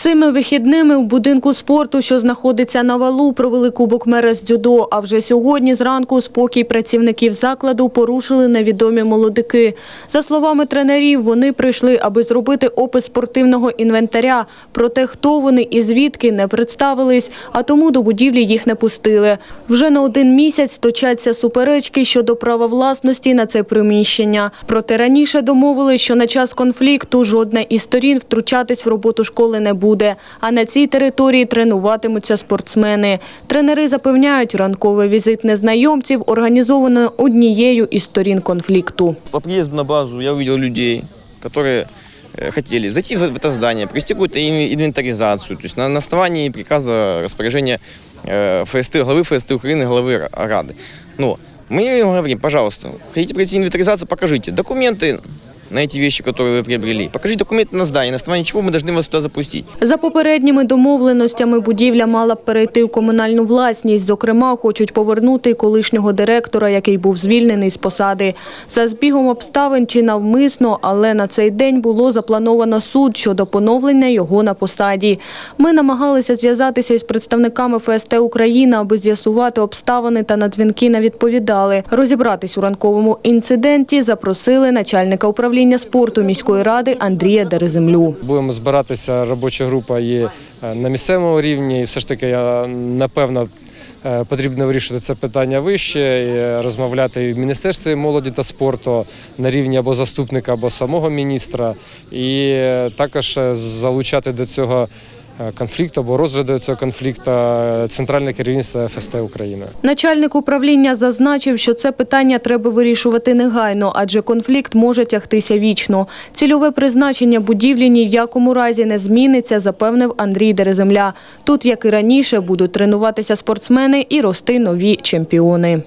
Цими вихідними в будинку спорту, що знаходиться на валу, провели кубок мера з дзюдо. А вже сьогодні зранку спокій працівників закладу порушили невідомі молодики. За словами тренерів, вони прийшли, аби зробити опис спортивного інвентаря. Проте хто вони і звідки не представились, а тому до будівлі їх не пустили. Вже на один місяць точаться суперечки щодо права власності на це приміщення. Проте раніше домовились, що на час конфлікту жодна із сторін втручатись в роботу школи не буде А на цій території тренуватимуться спортсмени. Тренери запевняють, ранковий візит незнайомців організовано однією із сторін конфлікту. По приезду на базу я увидел людей, которые э, хотели зайти в это здание, провести какую-то ин- инвентаризацию, то есть на, на основании приказа распоряжения э, ФСТ, главы ФСТ Украины, главы Ра- Рады. Но мы им говорим, пожалуйста, хотите пройти инвентаризацию, покажите документы на эти вещи, которые вы приобрели. Покажите документы на здание, на основании чего мы должны вас туда запустить. За попередніми домовленостями будівля мала б перейти в комунальну власність. Зокрема, хочуть повернути й колишнього директора, який був звільнений з посади. За збігом обставин чи навмисно, але на цей день було заплановано суд щодо поновлення його на посаді. Ми намагалися зв'язатися із представниками ФСТ Україна, аби з'ясувати обставини та на дзвінки не відповідали. Розібратись у ранковому інциденті запросили начальника управління спорту міської ради Андрія Дереземлю. Будемо збиратися. Робоча група є е, на місцевому рівні. І все ж таки, я, напевно, е, потрібно вирішити це питання вище, е, розмовляти в Міністерстві молоді та спорту на рівні або заступника, або самого міністра, і також залучати до цього конфлікту або розгляду цього конфлікту е, центральне керівництво ФСТ України. Начальник управління зазначив, що це питання треба вирішувати негайно, адже конфлікт може тягтися вічно. Цільове призначення будівлі ні в якому разі не зміниться, запевнив Андрій Дереземля. Тут, як і раніше, будуть тренуватися спортсмени і рости нові чемпіони.